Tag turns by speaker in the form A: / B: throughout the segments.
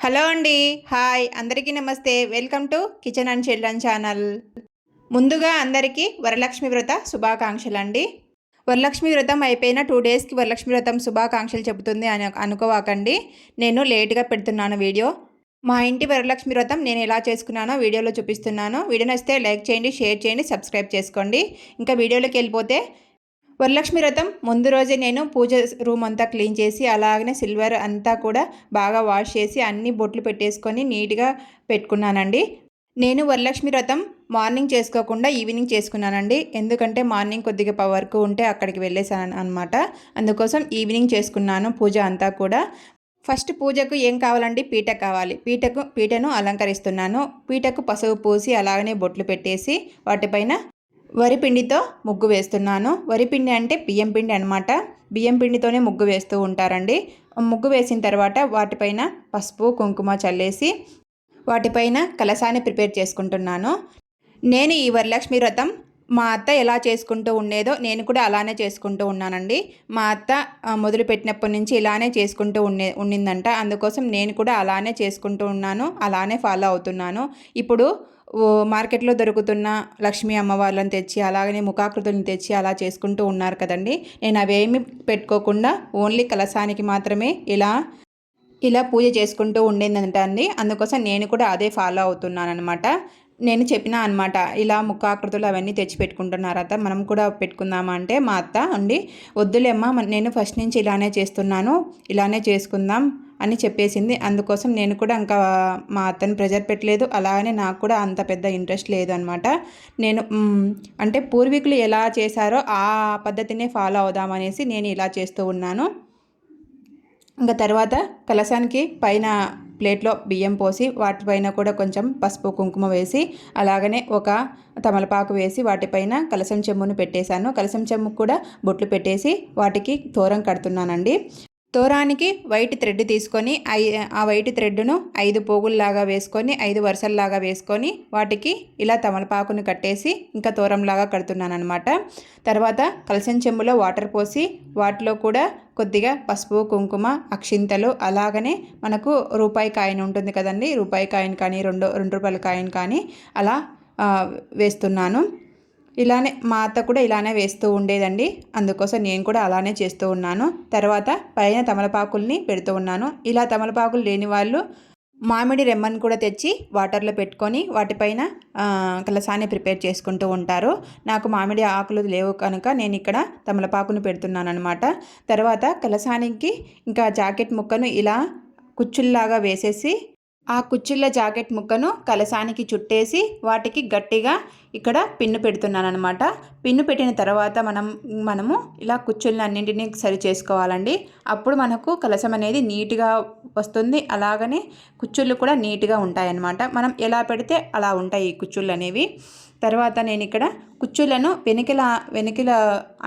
A: Hello అండి. Hi. అందరికీ నమస్తే. Welcome to kitchen and children channel. ముందుగా అందరికీ వరలక్ష్మి వ్రత శుభాకాంక్షలు అండి వరలక్ష్మి వ్రతం అయిపోయిన టూ డేస్కి వరలక్ష్మి వ్రతం శుభాకాంక్షలు చెబుతుంది అని అనుకోవాకండి. నేను లేట్గా పెడుతున్నాను వీడియో. మా ఇంటి వరలక్ష్మి వ్రతం నేను ఎలా చేసుకున్నానో వీడియోలో చూపిస్తున్నాను. వీడియో నచ్చితే లైక్ చేయండి షేర్ చేయండి సబ్స్క్రైబ్ చేసుకోండి. ఇంకా వీడియోలోకి వెళ్ళిపోతే వరలక్ష్మి వ్రతం ముందు రోజే నేను పూజ రూమ్ అంతా క్లీన్ చేసి అలాగనే సిల్వర్ అంతా కూడా బాగా వాష్ చేసి అన్ని బొట్లు పెట్టేసుకొని నీట్గా పెట్టుకున్నానండి. నేను వరలక్ష్మి వ్రతం మార్నింగ్ చేసుకోకుండా ఈవినింగ్ చేసుకున్నానండి. ఎందుకంటే మార్నింగ్ కొద్దిగా వర్క్ ఉంటే అక్కడికి వెళ్ళేసాను అనమాట అందుకోసం ఈవినింగ్ చేసుకున్నాను పూజ అంతా కూడా. ఫస్ట్ పూజకు ఏం కావాలండి? పీట కావాలి. పీటకు పీటను అలంకరిస్తున్నాను. పీటకు పసుపు పూసి అలాగనే బొట్లు పెట్టేసి వాటిపైన వరిపిండితో ముగ్గు వేస్తున్నాను. వరిపిండి అంటే బియ్యం పిండి అనమాట బియ్యం పిండితోనే ముగ్గు వేస్తూ ఉంటారండి. ముగ్గు వేసిన తర్వాత వాటిపైన పసుపు కుంకుమ చల్లేసి వాటిపైన కలసాన్ని ప్రిపేర్ చేసుకుంటున్నాను. నేను ఈ వరలక్ష్మి వ్రతం మా అత్త ఎలా చేసుకుంటూ ఉండేదో నేను కూడా అలానే చేసుకుంటూ ఉన్నానండి. మా అత్త మొదలుపెట్టినప్పటి నుంచి ఇలానే చేసుకుంటూ ఉండే ఉండిందంట. అందుకోసం నేను కూడా అలానే చేసుకుంటూ ఉన్నాను. అలానే ఫాలో అవుతున్నాను. ఇప్పుడు మార్కెట్లో దొరుకుతున్న లక్ష్మీ అమ్మవార్లను తెచ్చి అలాగనే ముఖాకృతులను తెచ్చి అలా చేసుకుంటూ ఉన్నారు కదండి. నేను అవేమి పెట్టుకోకుండా ఓన్లీ కలసానికి మాత్రమే ఇలా ఇలా పూజ చేసుకుంటూ ఉండేదంట అండి. అందుకోసం నేను కూడా అదే ఫాలో అవుతున్నాను అనమాట నేను చెప్పిన అనమాట ఇలా ముఖాకృతులు అవన్నీ తెచ్చి పెట్టుకుంటున్నారు అత్త మనం కూడా పెట్టుకుందామా అంటే మా అత్త అండి వద్దులేమ్మా నేను ఫస్ట్ నుంచి ఇలానే చేస్తున్నాను ఇలానే చేసుకుందాం అని చెప్పేసింది. అందుకోసం నేను కూడా ఇంకా మా అతను ప్రెజర్ పెట్టలేదు. అలాగనే నాకు కూడా అంత పెద్ద ఇంట్రెస్ట్ లేదు అనమాట నేను అంటే పూర్వీకులు ఎలా చేశారో ఆ పద్ధతినే ఫాలో అవుదామనేసి నేను ఇలా చేస్తూ ఉన్నాను. ఇంకా తర్వాత కలశానికి పైన ప్లేట్లో బియ్యం పోసి వాటిపైన కూడా కొంచెం పసుపు కుంకుమ వేసి అలాగనే ఒక తమలపాకు వేసి వాటిపైన కలసం చెమ్మును పెట్టేశాను. కలసం చెమ్ము కూడా బొట్లు పెట్టేసి వాటికి తోరం కడుతున్నానండి. తోరానికి వైట్ థ్రెడ్ తీసుకొని ఐ ఆ వైట్ థ్రెడ్ను ఐదు పోగుల్లాగా వేసుకొని ఐదు వరుసల్లాగా వేసుకొని వాటికి ఇలా తమలపాకుని కట్టేసి ఇంకా తోరంలాగా కడుతున్నాను అనమాట తర్వాత కలసం చెంబులో వాటర్ పోసి వాటిలో కూడా కొద్దిగా పసుపు కుంకుమ అక్షింతలు అలాగనే మనకు రూపాయి కాయిన్ ఉంటుంది కదండి రూపాయి కాయిన్ కానీ రెండు రెండు రూపాయల కాయిన్ కానీ అలా వేస్తున్నాను. ఇలానే మా అత్త కూడా ఇలానే వేస్తూ ఉండేదండి. అందుకోసం నేను కూడా అలానే చేస్తూ ఉన్నాను. తర్వాత పైన తమలపాకుల్ని పెడుతూ ఉన్నాను. ఇలా తమలపాకులు లేని వాళ్ళు మామిడి రెమ్మను కూడా తెచ్చి వాటర్లో పెట్టుకొని వాటిపైన కలసాన్ని ప్రిపేర్ చేసుకుంటూ ఉంటారు. నాకు మామిడి ఆకులు లేవు కనుక నేను ఇక్కడ తమలపాకును పెడుతున్నాను అనమాట తర్వాత కలసానికి ఇంకా జాకెట్ ముక్కను ఇలా కుచ్చుల్లాగా వేసేసి ఆ కుచ్చిళ్ళ జాకెట్ ముక్కను కలసానికి చుట్టేసి వాటికి గట్టిగా ఇక్కడ పిన్ను పెడుతున్నాను అనమాట పిన్ను పెట్టిన తర్వాత మనం మనము ఇలా కుచ్చుల్ని అన్నింటినీ సరి చేసుకోవాలండి. అప్పుడు మనకు కలసం అనేది నీట్గా వస్తుంది. అలాగనే కుచ్చుళ్ళు కూడా నీట్గా ఉంటాయన్నమాట. మనం ఎలా పెడితే అలా ఉంటాయి ఈ కుచ్చుళ్ళు అనేవి. తర్వాత నేను ఇక్కడ కుచ్చులను వెనకల వెనకల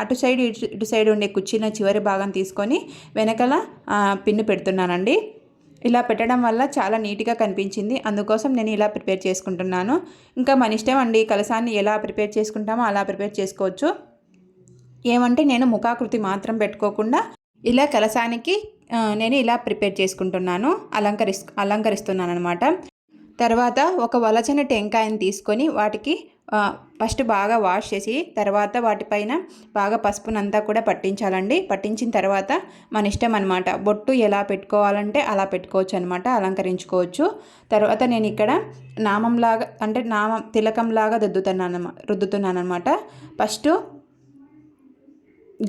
A: అటు సైడ్ ఇటు సైడ్ ఉండే కుర్చీల చివరి భాగం తీసుకొని వెనకల పిన్ను పెడుతున్నానండి. ఇలా పెట్టడం వల్ల చాలా నీట్గా కనిపించింది. అందుకోసం నేను ఇలా ప్రిపేర్ చేసుకుంటున్నాను. ఇంకా మన ఇష్టం అండి కలసాన్ని ఎలా ప్రిపేర్ చేసుకుంటామో అలా ప్రిపేర్ చేసుకోవచ్చు. ఏమంటే నేను ముఖాకృతి మాత్రం పెట్టుకోకుండా ఇలా కలసానికి నేను ఇలా ప్రిపేర్ చేసుకుంటున్నాను. అలంకరిస్ అలంకరిస్తున్నాను అనమాట తర్వాత ఒక వలచని టెంకాయని తీసుకొని వాటికి ఫస్ట్ బాగా వాష్ చేసి తర్వాత వాటిపైన బాగా పసుపునంతా కూడా పట్టించాలండి. పట్టించిన తర్వాత మన ఇష్టం అనమాట బొట్టు ఎలా పెట్టుకోవాలంటే అలా పెట్టుకోవచ్చు అనమాట అలంకరించుకోవచ్చు. తర్వాత నేను ఇక్కడ నామంలాగా అంటే నామం తిలకంలాగా రుద్దుతున్నాను రుద్దుతున్నాను అనమాట ఫస్ట్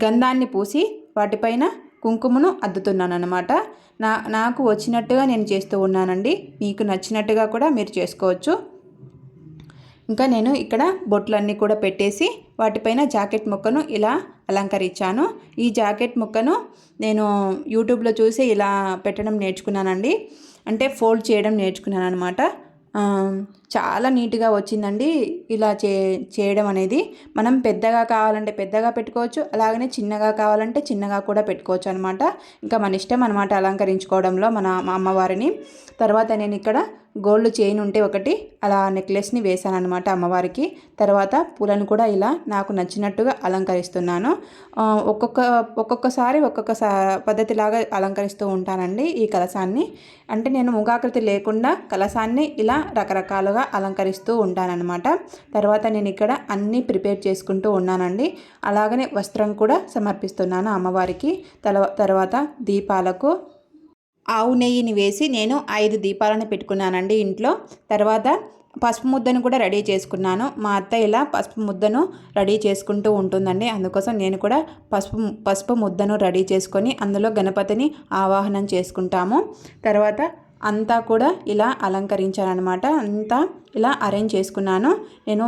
A: గంధాన్ని పూసి వాటిపైన కుంకుమను అద్దుతున్నాను అనమాట నా నాకు వచ్చినట్టుగా నేను చేస్తూ ఉన్నానండి. మీకు నచ్చినట్టుగా కూడా మీరు చేసుకోవచ్చు. ఇంకా నేను ఇక్కడ బొట్లన్నీ కూడా పెట్టేసి వాటిపైన జాకెట్ ముక్కను ఇలా అలంకరించాను. ఈ జాకెట్ ముక్కను నేను యూట్యూబ్లో చూసి ఇలా పెట్టడం నేర్చుకున్నానండి. అంటే ఫోల్డ్ చేయడం నేర్చుకున్నాను అనమాట చాలా నీట్గా వచ్చిందండి ఇలా చే చేయడం అనేది. మనం పెద్దగా కావాలంటే పెద్దగా పెట్టుకోవచ్చు అలాగనే చిన్నగా కావాలంటే చిన్నగా కూడా పెట్టుకోవచ్చు అనమాట ఇంకా మన ఇష్టం అనమాట అలంకరించుకోవడంలో మన మా అమ్మవారిని. తర్వాత నేను ఇక్కడ గోల్డ్ చైన్ ఉంటే ఒకటి అలా నెక్లెస్ని వేశాను అనమాట అమ్మవారికి. తర్వాత పూలను కూడా ఇలా నాకు నచ్చినట్టుగా అలంకరిస్తున్నాను. ఒక్కొక్క ఒక్కొక్కసారి ఒక్కొక్క సా- పద్ధతిలాగా అలంకరిస్తూ ఉంటానండి ఈ కలశాన్ని. అంటే నేను ముగాకృతి లేకుండా కలశాన్ని ఇలా రకరకాలుగా అలంకరిస్తూ ఉంటానన్నమాట. తర్వాత నేను ఇక్కడ అన్నీ ప్రిపేర్ చేసుకుంటూ ఉన్నానండి. అలాగనే వస్త్రం కూడా సమర్పిస్తున్నాను అమ్మవారికి. తర్వాత దీపాలకు ఆవు నెయ్యిని వేసి నేను ఐదు దీపాలను పెట్టుకున్నానండి ఇంట్లో. తర్వాత పసుపు ముద్దను కూడా రెడీ చేసుకున్నాను. మా అత్త ఇలా పసుపు ముద్దను రెడీ చేసుకుంటూ ఉంటుందండి. అందుకోసం నేను కూడా పసుపు పసుపు ముద్దను రెడీ చేసుకొని అందులో గణపతిని ఆవాహనం చేసుకుంటాము. తర్వాత అంతా కూడా ఇలా అలంకరించానమాట అంతా ఇలా అరేంజ్ చేసుకున్నాను. నేను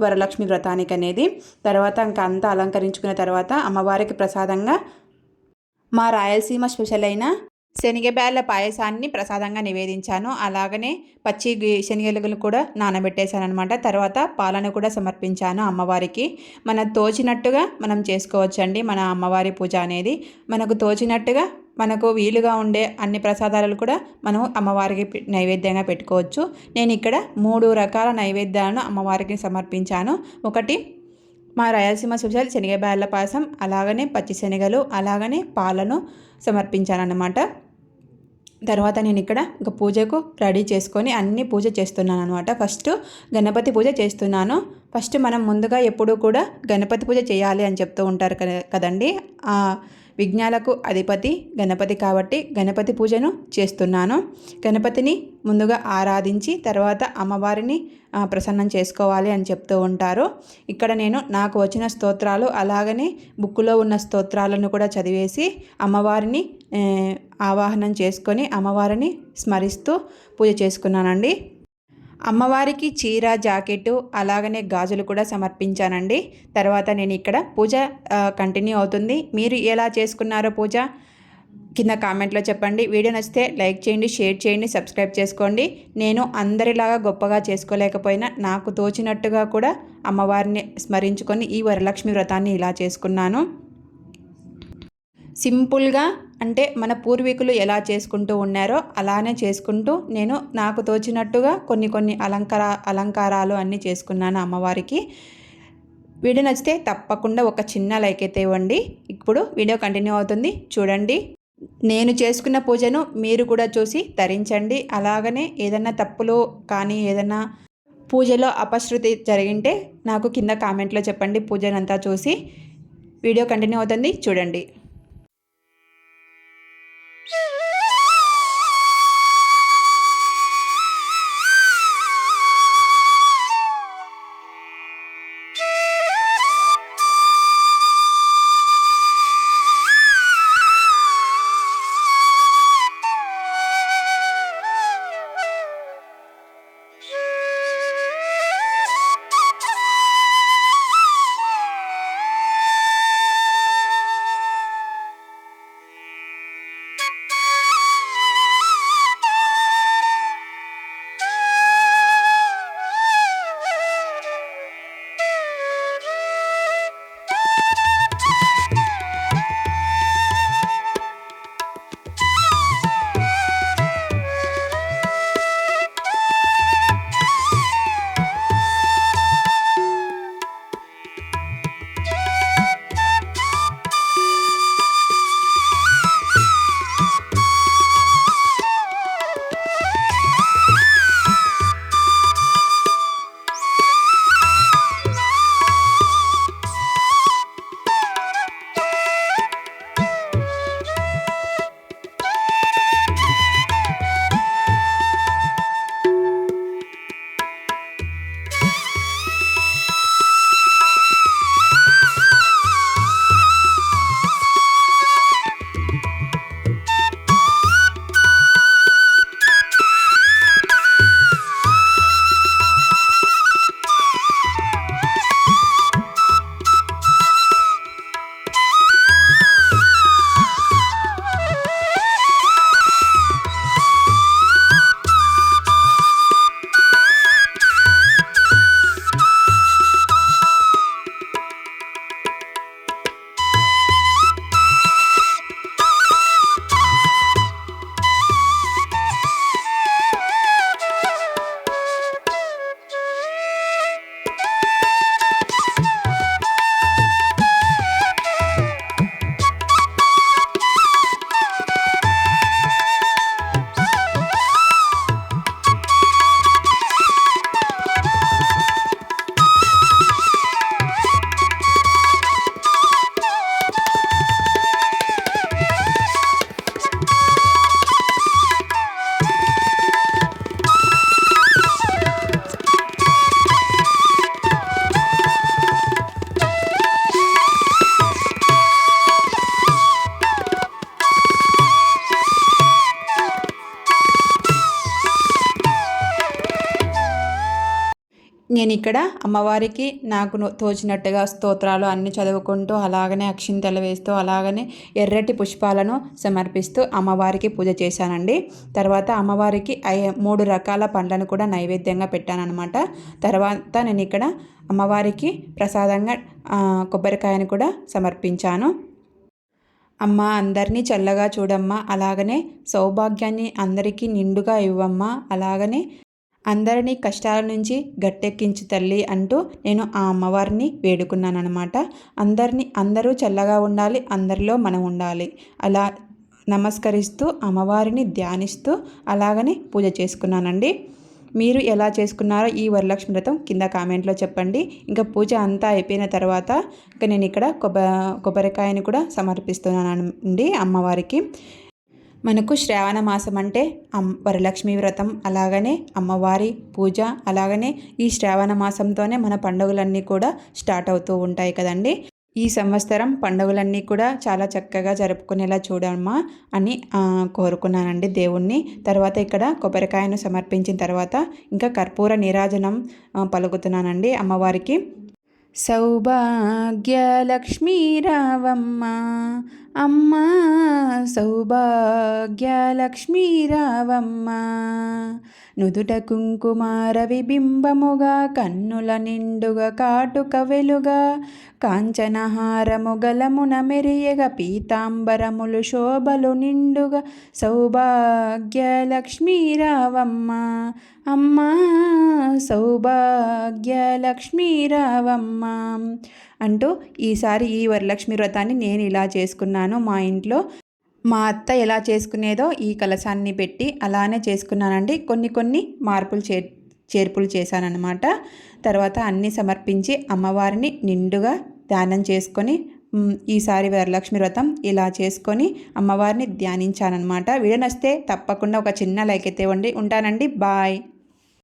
A: వరలక్ష్మి వ్రతానికి అనేది. తర్వాత ఇంకా అంతా అలంకరించుకున్న తర్వాత అమ్మవారికి ప్రసాదంగా మా రాయలసీమ స్పెషల్ అయిన శనగబ్యాళ్ళ పాయసాన్ని ప్రసాదంగా నివేదించాను. అలాగనే పచ్చి గి- శనగలు కూడా నానబెట్టేశాను అనమాట తర్వాత పాలను కూడా సమర్పించాను అమ్మవారికి. మన తోచినట్టుగా మనం చేసుకోవచ్చండి మన అమ్మవారి పూజ అనేది. మనకు తోచినట్టుగా మనకు వీలుగా ఉండే అన్ని ప్రసాదాలు కూడా మనం అమ్మవారికి నైవేద్యంగా పెట్టుకోవచ్చు. నేను ఇక్కడ మూడు రకాల నైవేద్యాలను అమ్మవారికి సమర్పించాను. ఒకటి మా రాయలసీమ స్పెషల్ శనగబ్యాళ్ళ పాయసం అలాగనే పచ్చి శనగలు అలాగనే పాలను సమర్పించానన్నమాట. తర్వాత నేను ఇక్కడ ఇక పూజకు రెడీ చేసుకొని అన్ని పూజ చేస్తున్నాను అనమాట ఫస్ట్ గణపతి పూజ చేస్తున్నాను. ఫస్ట్ మనం ముందుగా ఎప్పుడూ కూడా గణపతి పూజ చేయాలి అని చెప్తూ ఉంటారు కదా- కదండి. విఘ్నాలకు అధిపతి గణపతి కాబట్టి గణపతి పూజను చేస్తున్నాను. గణపతిని ముందుగా ఆరాధించి తర్వాత అమ్మవారిని ప్రసన్నం చేసుకోవాలి అని చెప్తూ ఉంటారు. ఇక్కడ నేను నాకు వచ్చిన స్తోత్రాలు అలాగనే బుక్కులో ఉన్న స్తోత్రాలను కూడా చదివేసి అమ్మవారిని ఆవాహనం చేసుకొని అమ్మవారిని స్మరిస్తూ పూజ చేసుకున్నానండి. అమ్మవారికి చీర జాకెట్టు అలాగనే గాజులు కూడా సమర్పించానండి. తర్వాత నేను ఇక్కడ పూజ కంటిన్యూ అవుతుంది. మీరు ఎలా చేసుకున్నారో పూజ కింద కామెంట్లో చెప్పండి. వీడియో నచ్చితే లైక్ చేయండి షేర్ చేయండి సబ్స్క్రైబ్ చేసుకోండి. నేను అందరిలాగా గొప్పగా చేసుకోలేకపోయినా నాకు తోచినట్టుగా కూడా అమ్మవారిని స్మరించుకొని ఈ వరలక్ష్మి వ్రతాన్ని ఇలా చేసుకున్నాను. సింపుల్గా అంటే మన పూర్వీకులు ఎలా చేసుకుంటూ ఉన్నారో అలానే చేసుకుంటూ నేను నాకు తోచినట్టుగా కొన్ని కొన్ని అలంకార అలంకారాలు అన్నీ చేసుకున్నాను అమ్మవారికి. వీడియో నచ్చితే తప్పకుండా ఒక చిన్న లైక్ అయితే ఇవ్వండి. ఇప్పుడు వీడియో కంటిన్యూ అవుతుంది. చూడండి. నేను చేసుకున్న పూజను మీరు కూడా చూసి ధరించండి. అలాగనే ఏదన్నా తప్పులు కానీ ఏదన్నా పూజలో అపశృతి జరిగింటే నాకు కింద కామెంట్లో చెప్పండి. పూజనంతా చూసి వీడియో కంటిన్యూ అవుతుంది. చూడండి. నేను ఇక్కడ అమ్మవారికి నాకు తోచినట్టుగా స్తోత్రాలు అన్ని చదువుకుంటూ అలాగనే అక్షింతలు వేస్తూ అలాగనే ఎర్రటి పుష్పాలను సమర్పిస్తూ అమ్మవారికి పూజ చేశానండి. తర్వాత అమ్మవారికి మూడు రకాల పండ్లను కూడా నైవేద్యంగా పెట్టానమాట తర్వాత నేను ఇక్కడ అమ్మవారికి ప్రసాదంగా కొబ్బరికాయను కూడా సమర్పించాను. అమ్మ అందరినీ చల్లగా చూడమ్మా అలాగనే సౌభాగ్యాన్ని అందరికీ నిండుగా ఇవ్వమ్మా అలాగనే అందరినీ కష్టాల నుంచి గట్టెక్కించు తల్లి అంటూ నేను ఆ అమ్మవారిని వేడుకున్నానమాట అందరినీ అందరూ చల్లగా ఉండాలి అందరిలో మనం ఉండాలి. అలా నమస్కరిస్తూ అమ్మవారిని ధ్యానిస్తూ అలాగనే పూజ చేసుకున్నానండి. మీరు ఎలా చేసుకున్నారో ఈ వరలక్ష్మి వ్రతం కింద కామెంట్లో చెప్పండి. ఇంకా పూజ అంతా అయిపోయిన తర్వాత ఇంకా నేను ఇక్కడ కొబ్బ కొబ్బరికాయని కూడా సమర్పిస్తున్నానండి అమ్మవారికి. మనకు శ్రావణ మాసం అంటే అమ్ వరలక్ష్మి వ్రతం అలాగనే అమ్మవారి పూజ అలాగనే ఈ శ్రావణ మాసంతోనే మన పండుగలన్నీ కూడా స్టార్ట్ అవుతూ ఉంటాయి కదండి. ఈ సంవత్సరం పండుగలన్నీ కూడా చాలా చక్కగా జరుపుకునేలా చూడమ్మా అని కోరుకున్నానండి దేవుణ్ణి. తర్వాత ఇక్కడ కొబ్బరికాయను సమర్పించిన తర్వాత ఇంకా కర్పూర నీరాజనం పలుకుతున్నానండి అమ్మవారికి. సౌభాగ్యలక్ష్మీరావమ్మ. అమ్మ సౌభాగ్యలక్ష్మీరావమ్మ. నుదుట కుంకుమార విబింబముగా కన్నుల నిండుగా కాటుక వెలుగా కాంచనహారము గలమున మెరియగ పీతాంబరములు శోభలు నిండుగా సౌభాగ్యలక్ష్మీరావమ్మ. అమ్మ అమ్మా రావమ్మ అంటూ ఈసారి ఈ వరలక్ష్మి వ్రతాన్ని నేను ఇలా చేసుకున్నాను. మా ఇంట్లో మా అత్త ఎలా చేసుకునేదో ఈ కలశాన్ని పెట్టి అలానే చేసుకున్నానండి. కొన్ని కొన్ని మార్పులు చే చేర్పులు చేశానన్నమాట. తర్వాత అన్నీ సమర్పించి అమ్మవారిని నిండుగా ధ్యానం చేసుకొని ఈసారి వరలక్ష్మి వ్రతం ఇలా చేసుకొని అమ్మవారిని ధ్యానించానమాట వీడియో నచ్చితే తప్పకుండా ఒక చిన్న లైక్ అయితే ఇవ్వండి ఉంటానండి. బాయ్.